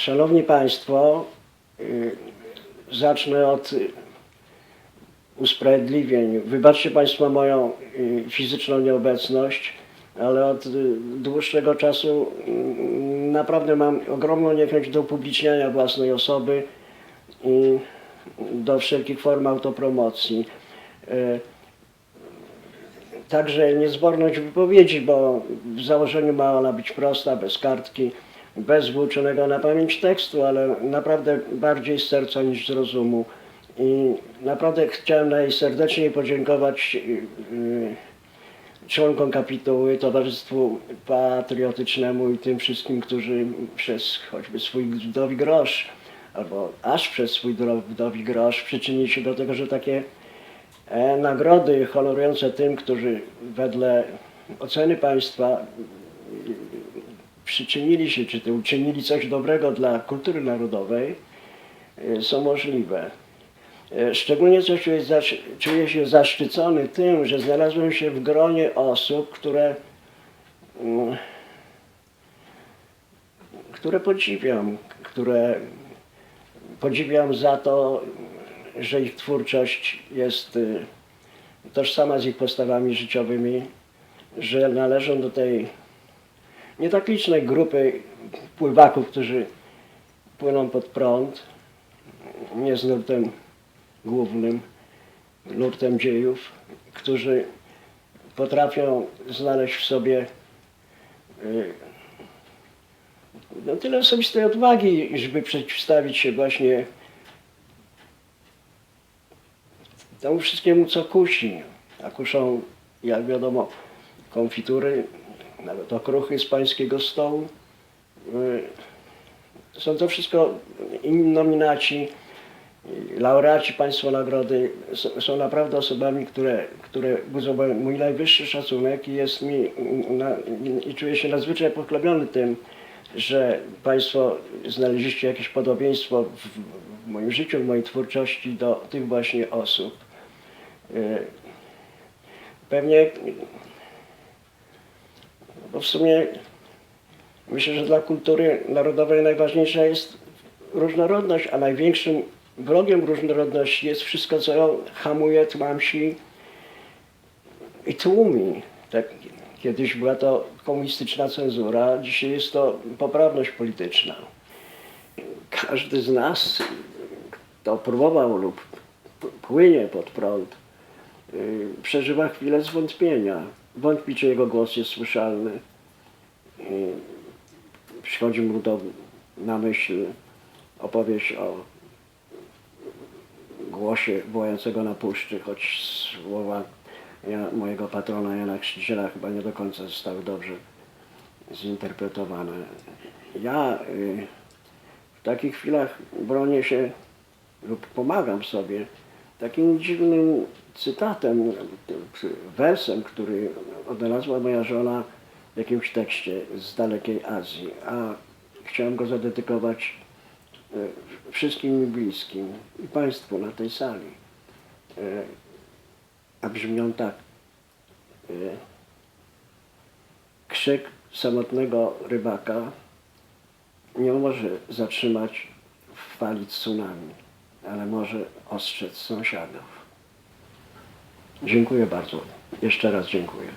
Szanowni Państwo, y, zacznę od y, usprawiedliwień. Wybaczcie Państwo moją y, fizyczną nieobecność, ale od dłuższego czasu naprawdę mam ogromną niechęć do upubliczniania własnej osoby i do wszelkich form autopromocji. Także niezborność wypowiedzi, bo w założeniu ma ona być prosta, bez kartki, bez włóczonego na pamięć tekstu, ale naprawdę bardziej z serca niż z rozumu. I naprawdę chciałem najserdeczniej podziękować y, y, członkom kapituły, Towarzystwu Patriotycznemu i tym wszystkim, którzy przez choćby swój wdowi grosz, albo aż przez swój wdowi grosz przyczynili się do tego, że takie e, nagrody honorujące tym, którzy wedle oceny państwa przyczynili się, czy uczynili coś dobrego dla kultury narodowej, y, są możliwe. E, Szczególnie coś czuję się zaszczycony tym, że znalazłem się w gronie osób, które, mm, które podziwiam, które podziwiam za to, że ich twórczość jest y, tożsama z ich postawami życiowymi, że należą do tej nie tak licznej grupy pływaków, którzy płyną pod prąd, nie z nurtem głównym, nurtem dziejów, którzy potrafią znaleźć w sobie y, no, tyle osobistej odwagi, żeby przeciwstawić się właśnie temu wszystkiemu, co kusi. A kuszą, jak wiadomo, konfitury, nawet okruchy z pańskiego stołu. Y, Są to wszystko inni nominaci, laureaci Państwa Nagrody. Są naprawdę osobami, które, które budzą mój- najwyższy szacunek i jest mi na, i czuję się nadzwyczaj pochlebiony tym, że Państwo znaleźliście jakieś podobieństwo w, w moim życiu, w mojej twórczości do tych właśnie osób. Y, Pewnie, bo w sumie myślę, że dla kultury narodowej najważniejsza jest różnorodność, a największym wrogiem różnorodności jest wszystko, co ją hamuje, tłamsi i tłumi. Tak, kiedyś była to komunistyczna cenzura, dzisiaj jest to poprawność polityczna. Każdy z nas, kto próbował lub płynie pod prąd, przeżywa chwilę zwątpienia. Wątpi, czy jego głos jest słyszalny. Y, Przychodzi mu do, na myśl opowieść o głosie wołającego na puszczy, choć słowa ja, mojego patrona Jana Chrzciciela chyba nie do końca zostały dobrze zinterpretowane. Ja y, w takich chwilach bronię się lub pomagam sobie takim dziwnym cytatem, wersem, który odnalazła moja żona w jakimś tekście z dalekiej Azji, a chciałem go zadedykować y, wszystkim mi bliskim i Państwu na tej sali. Y, A brzmi on tak. y, Krzyk samotnego rybaka nie może zatrzymać fali tsunami, ale może ostrzec sąsiadów. Dziękuję bardzo. Jeszcze raz dziękuję.